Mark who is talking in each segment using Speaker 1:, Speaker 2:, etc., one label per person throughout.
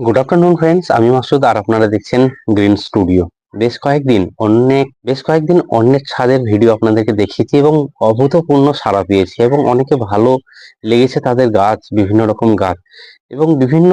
Speaker 1: Good afternoon friends আমি মাসুদ আর আপনারা দেখছেন গ্রিন স্টুডিও বেশ কয়েকদিন অনেক বেশ কয়েকদিন অনেক ছাদের ভিডিও আপনাদেরকে দেখিয়েছি এবং অভূতপূর্ণ সাড়া পেয়েছি এবং অনেকে ভালো লেগেছে তাদের গাছ, বিভিন্ন রকম গাছ এবং বিভিন্ন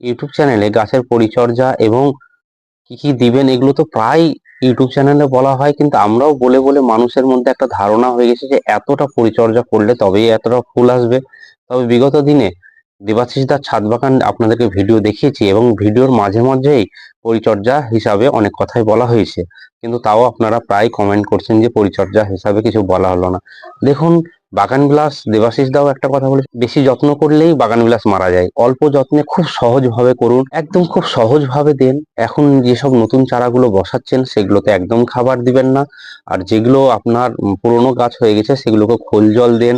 Speaker 1: ইউটিউব চ্যানেলে গাছের পরিচর্যা এবং কি কি দিবেন এগুলো তো প্রায় ইউটিউব চ্যানেলে বলা হয়, কিন্তু আমরাও বলে বলে মানুষের মধ্যে একটা ধারণা হয়ে গেছে যে এতটা পরিচর্যা করলে তবেই এতটা ফুল আসবে। তবে বিগত দিনে দেবাশিস দার ছাদ বাগান আপনাদেরকে ভিডিও দেখিয়েছি এবং ভিডিওর মাঝে মাঝেই পরিচর্যা হিসাবে অনেক কথাই বলা হয়েছে। কিন্তু তাও আপনারা প্রায় কমেন্ট করছেন যে পরিচর্যা হিসাবে কিছু বলা হলো না। দেখুন, বাগান বিলাস দেবাশিস দাও একটা কথা বলে বেশি যত্ন করলেই বাগান বিলাস মারা যায়। অল্প যত্নে খুব সহজ ভাবে করুন, একদম খুব সহজ ভাবে দেন। এখন যেসব নতুন চারাগুলো বসাচ্ছেন, সেগুলোতে একদম খাবার দিবেন না। আর যেগুলো আপনার পুরনো গাছ হয়ে গেছে, সেগুলোকে খোল জল দেন।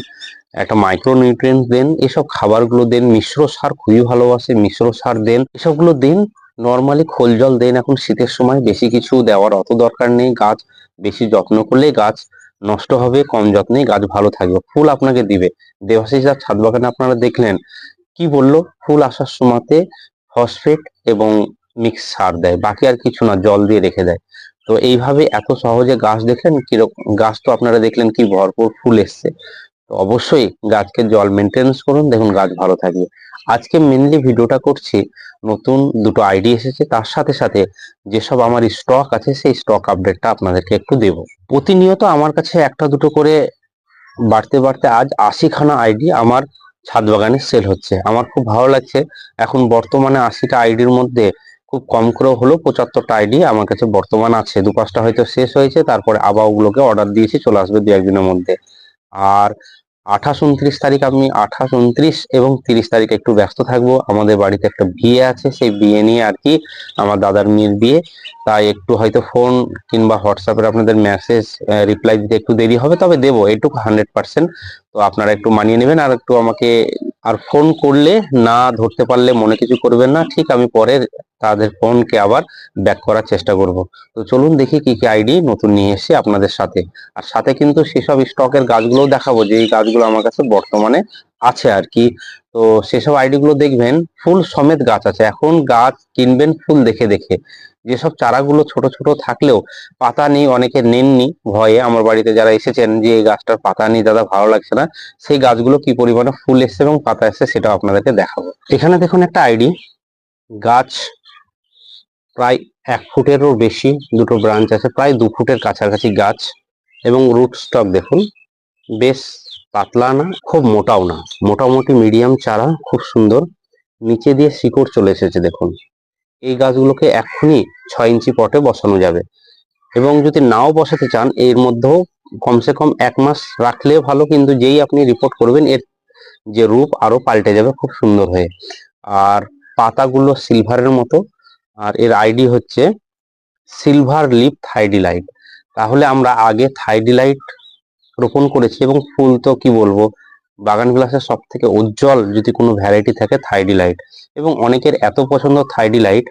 Speaker 1: একটা মাইক্রো নিউট্রিয়েন্টস দেন, এসব খাবারগুলো দেন, মিশ্র সার খুবই ভালোবাসে, মিশ্র সার দেন, এসবগুলো দিন নর্মালি খোল জল দেন, এখন শীতের সময় বেশি কিছু দেওয়ার অত দরকার নেই, গাছ বেশি যত্ন করলে গাছ নষ্ট হবে, কম যত্নে গাছ ভালো থাকবে, ফুল আপনাকে দিবে। দেবাশিস দার ছাদ বাগানে আপনারা দেখলেন, কি বলল? ফুল আসার সময়তে ফসফেট এবং মিক্স সার দেয়, বাকি আর কিছু না, জল দিয়ে রেখে দেয়। তো এইভাবে এত সহজে গাছ দেখলেন, কীরকম, গাছ তো আপনারা দেখলেন কি ভরপুর ফুল এসছে। অবশ্যই গাছকে জল মেনটেন্স করুন। দেখুন, গাছ ভালো থাকবে আজকে মেনলি ভিডিওটা করছি, নতুন দুটো আইডি এসেছে। তার সাথে সাথে যেসব আমার স্টক আছে, সেই স্টক আপডেটটা আপনাদেরকে একটু দেব। প্রতিনিয়ত আমার কাছে একটা দুটো করে বাড়তে বাড়তে আজ আশিখানা আইডি আমার ছাদ বাগানে সেল হচ্ছে। আমার খুব ভালো লাগছে। এখন বর্তমানে আশিটা আইডির মধ্যে খুব কম করে হলো পঁচাত্তরটা আইডি আমার কাছে বর্তমান আছে। দু পাঁচটা হয়তো শেষ হয়েছে, তারপরে আবার ওগুলোকে অর্ডার দিয়েছি, চলে আসবে দু একদিনের মধ্যে। আর আঠাশ উনত্রিশ তারিখ আমি আঠাশ উনত্রিশ এবং তিরিশ তারিখ একটু ব্যস্ত থাকব। আমাদের বাড়িতে একটা বিয়ে আছে, সেই বিয়ে নিয়ে আর কি আমার দাদার মেয়ের বিয়ে। তাই একটু হয়তো ফোন কিংবা হোয়াটসঅ্যাপের আপনাদের মেসেজ রিপ্লাই দিতে একটু দেরি হবে, তবে দেবো এটুকু হান্ড্রেড পার্সেন্ট তো আপনারা একটু মানিয়ে নেবেন আর একটু আমাকে আর ফোন করলে না ধরতে পারলে মনে কিছু করবেন না, ঠিক আমি পরে তাদের ফোনকে আবার ব্যাক করার চেষ্টা করব। তো চলুন দেখি কি কি আইডি নতুন নিয়ে এসেছি আপনাদের সাথে। আর সাথে কিন্তু সেসব স্টকের গাছগুলোও দেখাবো যে এই গাছগুলো আমার কাছে বর্তমানে আছে আর কি। তো সেসব আইডি গুলো দেখবেন, ফুল সমেত গাছ আছে। এখন গাছ কিনবেন ফুল দেখে দেখে। যেসব চারাগুলো ছোট ছোট থাকলেও পাতা নেই, অনেকে নেননি। ভয়ে আমার বাড়িতে যারা এসেছেন যে এই গাছটার পাতা নেই, দাদা ভালো লাগছে না, সেই গাছগুলো কি পরিমাণে ফুল এসছে এবং পাতা এসছে সেটাও আপনাদেরকে দেখাবো। এখানে দেখুন একটা আইডি গাছ প্রায় এক ফুটেরও বেশি, দুটো ব্রাঞ্চ আছে, প্রায় দু ফুটের কাছাকাছি গাছ এবং রুট স্টক দেখুন। বেশ পাতলা না, খুব মোটাও না। মোটামুটি মিডিয়াম চারা, খুব সুন্দর। নিচে দিয়ে শিকড় চলে এসেছে, দেখুন। এই গাছগুলোকে এক্ষুনি ছয় ইঞ্চি পটে বসানো যাবে। এবং যদি নাও বসাতে চান, এর মধ্যেও কমসে কম এক মাস রাখলেও ভালো, কিন্তু যেই আপনি রিপোর্ট করবেন, এর যে রূপ আরও পাল্টে যাবে খুব সুন্দর হয়ে। আর পাতাগুলো সিলভারের মতো। আর এর আইডি হচ্ছে সিলভার লিপ থাইডিলাইট তাহলে আমরা আগে থাইডিলাইট রোপণ করেছি এবং ফুল তো কি বলব, বাগান বিলাসের সব থেকে উজ্জ্বল যদি কোনো ভ্যারাইটি থাকে থাইডিলাইট এবং অনেকের এত পছন্দ থাইডিলাইট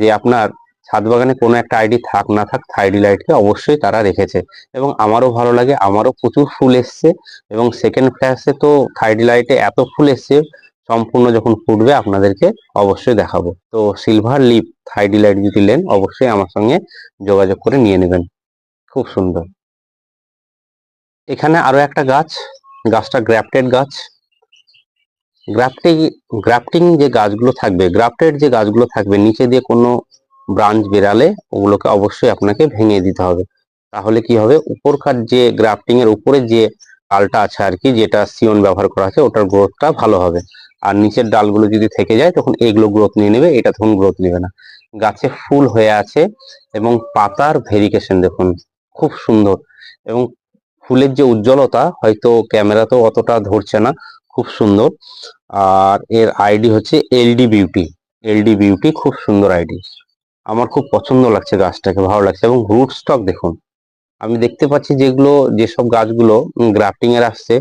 Speaker 1: যে আপনার ছাদ বাগানে কোনো একটা আইডি থাক না থাক থাইডিলাইটকে অবশ্যই তারা রেখেছে। এবং আমারও ভালো লাগে, আমারও প্রচুর ফুল এসছে এবং সেকেন্ড ফ্ল্যাশে তো থাইডিলাইটে এত ফুল এসছে, সম্পূর্ণ যখন ফুটবে আপনাদেরকে অবশ্যই দেখাবো। তো সিলভার লিপ থাইডিলাইট যদি নেন, অবশ্যই আমার সঙ্গে যোগাযোগ করে নিয়ে নেবেন। খুব সুন্দর। এখানে আরও একটা গাছ, গাছটা গ্রাফটেড গাছ। গ্রাফটিং গ্রাফটিং যে গাছগুলো থাকবে গ্রাফটেড যে গাছগুলো থাকবে, নিচে দিয়ে কোনো ব্রাঞ্চ বেরালে ওগুলোকে অবশ্যই আপনাকে ভেঙে দিতে হবে। তাহলে কি হবে? উপরকার যে গ্রাফটিং এর উপরে যে ডালটা আছে আর কি, যেটা সিয়ন ব্যবহার করা আছে, ওটার গ্রোথটা ভালো হবে। আর নিচের ডালগুলো যদি থেকে যায়, তখন এগুলো গ্রোথ নিয়ে নেবে, এটা তখন গ্রোথ নেবে না। গাছে ফুল হয়ে আছে এবং পাতার ভেরিকেশন দেখুন, খুব সুন্দর। এবং ফুলের যে উজ্জ্বলতা, হয়তো ক্যামেরা ক্যামেরাতেও অতটা ধরছে না, খুব সুন্দর। আর এর আইডি হচ্ছে এলডি বিউটি। এলডি বিউটি খুব সুন্দর আইডি আমার খুব পছন্দ লাগছে গাছটাকে, ভালো লাগছে। এবং রুট স্টক দেখুন, আমি দেখতে পাচ্ছি যেগুলো, যেসব গাছগুলো গ্রাফটিং এর আসছে,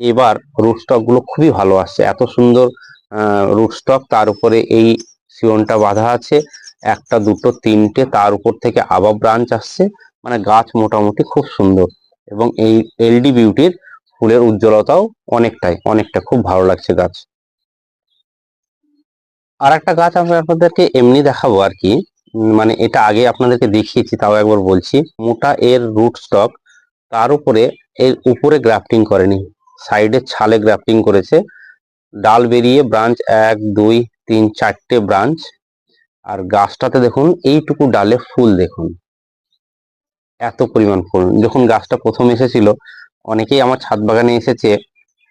Speaker 1: এবার রুট স্টকগুলো খুবই ভালো আসছে। এত সুন্দর রুট স্টক, তার উপরে এই সিওনটা বাঁধা আছে, একটা দুটো, তিনটে, তার উপর থেকে আবার ব্রাঞ্চ আসছে। মানে গাছ মোটামুটি খুব সুন্দর। এবং এই এলডি বিউটির ফুলের উজ্জ্বলতাও অনেকটাই, অনেকটা খুব ভালো লাগছে গাছ। আর একটা গাছ আমি আপনাদেরকে এমনি দেখাবো আর কি। মানে এটা আগে আপনাদেরকে দেখিয়েছি, তাও একবার বলছি। মোটা এর রুট স্টক তার উপরে এর উপরে গ্রাফটিং করেনি। সাইডে ছালে গ্রাফটিং করেছে। ডাল বেরিয়ে ব্রাঞ্চ এক, দুই, তিন, চারটে ব্রাঞ্চ আর গাছটাতে দেখুন, এইটুকু ডালে ফুল দেখুন। এত পরিমাণ ফুল। যখন গাছটা প্রথম এসেছিল, অনেকেই আমার ছাদ বাগানে এসেছে,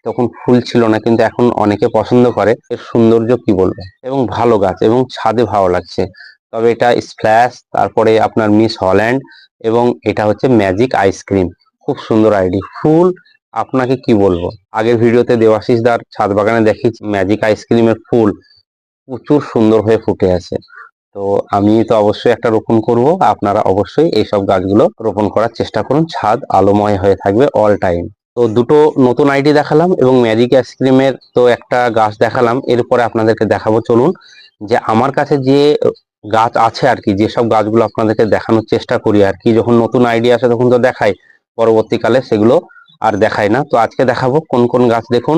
Speaker 1: তখন ফুল ছিল না, কিন্তু এখন অনেকে পছন্দ করে। এর সৌন্দর্য কি বলব? এবং ভালো গাছ, এবং ছাদে ভালো লাগছে। তবে এটা স্প্ল্যাশ, তারপরে আপনার মিস হল্যান্ড, এবং এটা হচ্ছে ম্যাজিক আইসক্রিম। খুব সুন্দর আইডি। ফুল, আপনাকে কি বলব? আগের ভিডিওতে দেবাশিস দার ছাদ বাগানে দেখিয়েছি, ম্যাজিক আইসক্রিমের ফুল প্রচুর সুন্দর হয়ে ফুটে আছে। তো আমি তো অবশ্যই একটা রোপণ করব। আপনারা অবশ্যই এইসব গাছগুলো রোপণ করার চেষ্টা করুন। ছাদ আলোময় হয়ে থাকবে অল টাইম তো দুটো নতুন আইডি দেখালাম এবং ম্যাজিক আইসক্রিমের তো একটা গাছ দেখালাম। এরপরে আপনাদেরকে দেখাবো, চলুন। যে আমার কাছে যে গাছ আছে আর কি, যেসব গাছগুলো আপনাদেরকে দেখানোর চেষ্টা করি আর কি, যখন নতুন আইডিয়া আসে তখন তো দেখাই, পরবর্তীকালে সেগুলো আর দেখাই না। তো আজকে দেখাবো কোন কোন গাছ দেখুন,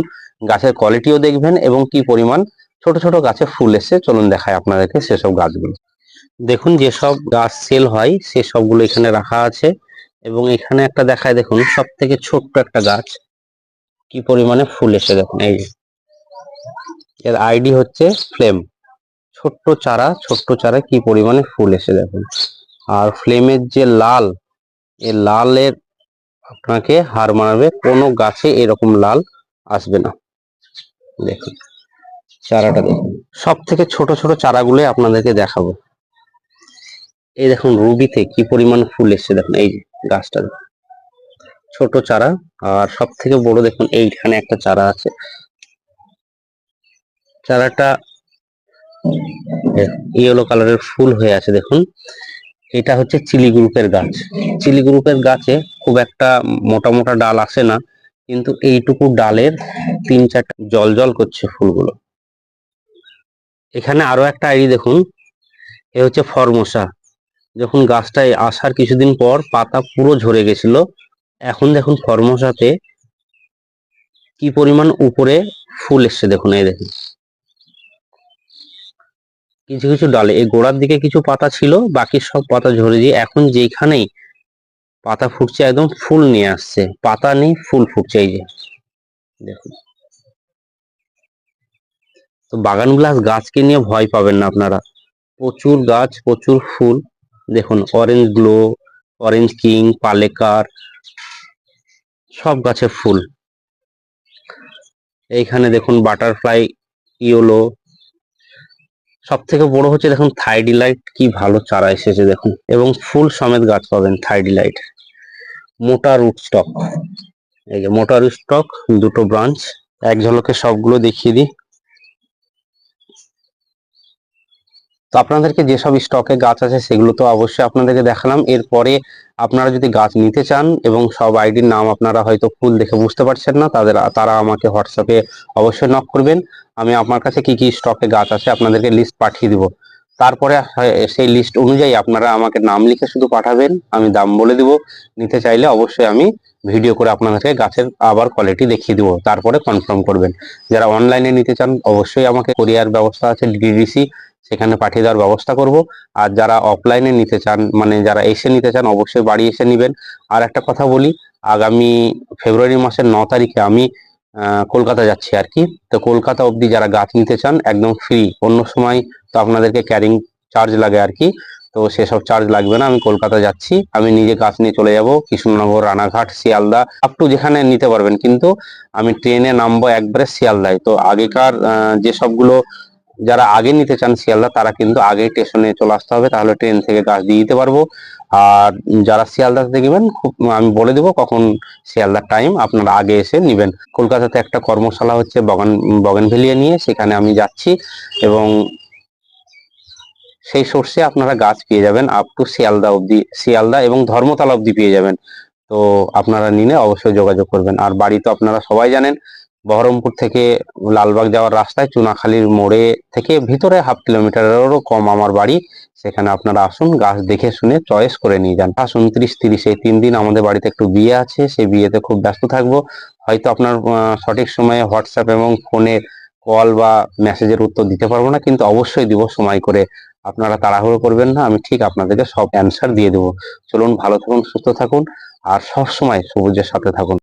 Speaker 1: গাছের কোয়ালিটিও দেখবেন এবং কি পরিমাণ ছোট ছোট গাছে ফুল এসে চলুন দেখায় আপনাদেরকে সেসব গাছগুলো। দেখুন যেসব গাছ সেল হয় সে সবগুলো এখানে রাখা আছে এবং এখানে একটা দেখায় দেখুন সব থেকে ছোট্ট একটা গাছ। কি পরিমাণে ফুল এসে দেখুন, এই এর আইডি হচ্ছে ফ্লেম ছোট্ট চারা ছোট্ট চারা কি পরিমাণে ফুল এসে দেখুন। আর ফ্লেমের যে লাল, এ লালের আপনাকে হার মানাবে, কোনো গাছে এরকম লাল আসবে না। দেখুন। চারাটা দেখুন। সব থেকে ছোট ছোট চারাগুলো আপনাদেরকে দেখাবো। এই দেখুন রুবিতে কি পরিমাণ ফুল এসছে দেখুন এই গাছটা দেখুন। ছোট চারা আর সব থেকে বড় দেখুন এইখানে একটা চারা আছে। চারাটা ইয়েলো কালারের ফুল হয়ে আছে দেখুন। এটা হচ্ছে চিলি গ্রুপের গাছ। চিলি গ্রুপের গাছে খুব একটা মোটা মোটা ডাল আসে না কিন্তু এইটুকু ডালের তিন চারটা জল জল করছে ফুলগুলো। এখানে আরও একটা আইডি দেখুন, এ হচ্ছে ফরমোসা। যখন গাছটায় আসার কিছুদিন পর পাতা পুরো ঝরে গেছিল, এখন দেখুন ফরমোসাতে কি পরিমাণ উপরে ফুল এসছে দেখুন, এই দেখুন। কিছু কিছু ডালে, এই গোড়ার দিকে কিছু পাতা ছিল, বাকি সব পাতা ঝরে দিয়ে এখন যেখানেই পাতা ফুটছে একদম ফুল নিয়ে আসছে, পাতা নেই, ফুল ফুটছে এই যে। দেখুন। তো বাগান বিলাস গাছকে নিয়ে ভয় পাবেন না আপনারা। প্রচুর গাছ, প্রচুর ফুল। দেখুন orange glow orange king Palekar, সব গাছে ফুল। এইখানে দেখুন বাটারফ্লাই ইয়েলো সব থেকে বড় হচ্ছে দেখুন থাইডিলাইট কি ভালো চারা এসেছে দেখুন। এবং ফুল সমেত গাছ পাবেন থাইডিলাইট মোটা রুট স্টক এই যে মোটা স্টক দুটো ব্রাঞ্চ এক ঝলকে সবগুলো দেখিয়ে দিই। তো আপনাদেরকে যেসব স্টকে গাছ আছে সেগুলো তো অবশ্যই আপনাদেরকে দেখালাম। এরপরে আপনারা যদি গাছ নিতে চান এবং সব আইডির নাম আপনারা হয়তো ফুল দেখে বুঝতে পারছেন না, তাদের, তারা আমাকে হোয়াটসঅ্যাপে অবশ্যই নক করবেন। আমি আপনার কাছে কি কি স্টকে গাছ আছে আপনাদেরকে লিস্ট পাঠিয়ে দিব। তারপরে সেই লিস্ট অনুযায়ী আপনারা আমাকে নাম লিখে শুধু পাঠাবেন, আমি দাম বলে দিব। নিতে চাইলে অবশ্যই আমি ভিডিও করে আপনাদেরকে গাছের আবার কোয়ালিটি দেখিয়ে দিব। তারপরে কনফার্ম করবেন। যারা অনলাইনে নিতে চান, অবশ্যই আমাকে কোরিয়ার ব্যবস্থা আছে ডিডিসি সেখানে পাঠিয়ে দেওয়ার ব্যবস্থা করব। আর যারা অফলাইনে নিতে চান মানে যারা এসে নিতে চান অবশ্যই বাড়ি এসে নেবেন। আর একটা কথা বলি আগামী ফেব্রুয়ারি মাসের ন তারিখে আমি কলকাতা যাচ্ছি আর কি। তো কলকাতা অবধি যারা গাছ নিতে চান একদম ফ্রি অন্য সময় তো আপনাদেরকে ক্যারিং চার্জ লাগে আর কি। তো সেসব চার্জ লাগবে না আমি কলকাতা যাচ্ছি। আমি নিজে গাছ নিয়ে চলে যাব কৃষ্ণনগর রানাঘাট শিয়ালদা আপ টু যেখানে নিতে পারবেন। কিন্তু আমি ট্রেনে নামবো একবারে শিয়ালদায়। তো আগেকার আহ, যে সবগুলো যারা আগে নিতে চান শিয়ালদা, তারা কিন্তু আগে স্টেশনে চলে আসতে হবে। তাহলে ট্রেন থেকে গাছ দিয়ে দিতে পারব। আর যারা শিয়ালদা দেখবেন খুব আমি বলে দেবো কখন শিয়ালদার টাইম আপনারা আগে এসে নেবেন। কলকাতাতে একটা কর্মশালা হচ্ছে বগান, বগানভেলিয়া নিয়ে, সেখানে আমি যাচ্ছি এবং সেই সোর্সে আপনারা গাছ পেয়ে যাবেন আপ টু শিয়ালদা অবধি, শিয়ালদা এবং ধর্মতলা অবধি পেয়ে যাবেন। তো আপনারা নিলে অবশ্যই যোগাযোগ করবেন। আর বাড়ি তো আপনারা সবাই জানেন বহরমপুর থেকে লালবাগ যাওয়ার রাস্তায় চুনাখালীর মোড়ে থেকে ভিতরে হাফ কিলোমিটারেরও কম আমার বাড়ি। সেখানে আপনারা আসুন, গাছ দেখে শুনে চয়েস করে নিয়ে যান। আস উনত্রিশ তিরিশ এই তিন দিন আমাদের বাড়িতে একটু বিয়ে আছে সেই বিয়েতে খুব ব্যস্ত থাকব। হয়তো আপনার সঠিক সময়ে হোয়াটসঅ্যাপ এবং ফোনে কল বা মেসেজের উত্তর দিতে পারব না, কিন্তু অবশ্যই দিব সময় করে। আপনারা তাড়াহুড়ো করবেন না, আমি ঠিক আপনাদেরকে সব অ্যান্সার দিয়ে দেবো। চলুন, ভালো থাকুন, সুস্থ থাকুন, আর সব সময় সবুজের সাথে থাকুন।